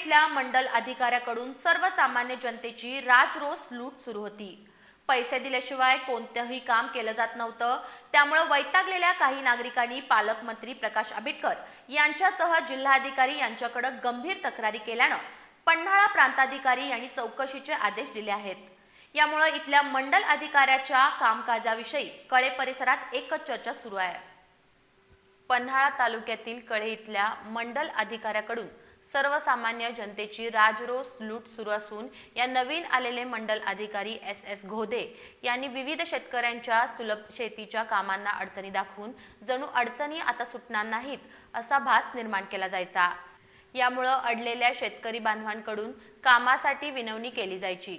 इथल्या मंडल अधिकाऱ्याकडून सर्वसामान्य जनतेची राजरोस लूट सुरू होती. पैसे दिल्याशिवाय कोणतंही काम केलं जात नव्हतं. त्यामुळे वैतागलेल्या काही नागरिकांनी पालकमंत्री प्रकाश आंबेडकर यांच्यासह जिल्हाधिकारी यांच्याकडे गंभीर तक्रारी केल्यानं पन्हाळा प्रांताधिकारी यांनी चौकशीचे आदेश दिले आहेत. यामुळे इथल्या मंडल अधिकाऱ्याच्या कामकाजाविषयी कळे परिसरात एकच चर्चा सुरू आहे. पन्हाळा तालुक्यातील कळे इथल्या मंडल अधिकाऱ्याकडून सर्वसामान्य जनतेची राजरोस लूट सुरू असून या नवीन आलेले मंडल अधिकारी एस एस घोदे यांनी विविध शेतकऱ्यांच्या सुलभ शेतीच्या कामांना अडचणी दाखवून जणू अडचणी आता सुटणार नाहीत असा भास निर्माण केला जायचा. यामुळं अडलेल्या शेतकरी बांधवांकडून कामासाठी विनवणी केली जायची.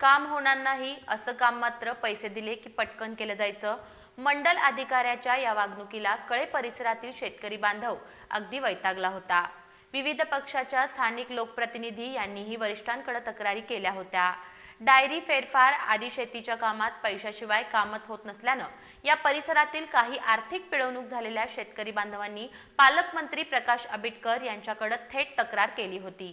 काम होणार नाही असं काम मात्र पैसे दिले की पटकन केलं जायचं. मंडल अधिकाऱ्याच्या या वागणुकीला कळे परिसरातील शेतकरी बांधव अगदी वैतागला होता. विविध पक्षाच्या स्थानिक लोकप्रतिनिधी यांनीही वरिष्ठांकडे तक्रारी केल्या होत्या. डायरी फेरफार आदी शेतीच्या कामात पैशाशिवाय कामच होत नसल्यानं या परिसरातील काही आर्थिक पिळवणूक झालेल्या शेतकरी बांधवांनी पालकमंत्री प्रकाश आंबेडकर यांच्याकडे थेट तक्रार केली होती.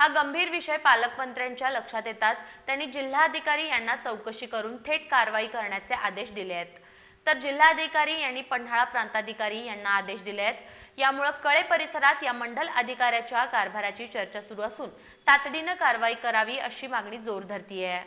हा गंभीर विषय पालकमंत्र्यांच्या लक्षात येताच त्यांनी जिल्हाधिकारी यांना चौकशी करून थेट कारवाई करण्याचे आदेश दिले आहेत. तर जिल्हाधिकारी यांनी पन्हाळा प्रांताधिकारी यांना आदेश दिले आहेत. यामुळे कळे परिसरात या मंडल अधिकाऱ्याच्या कारभाराची चर्चा सुरू असून तातडीनं कारवाई करावी अशी मागणी जोर धरतीये.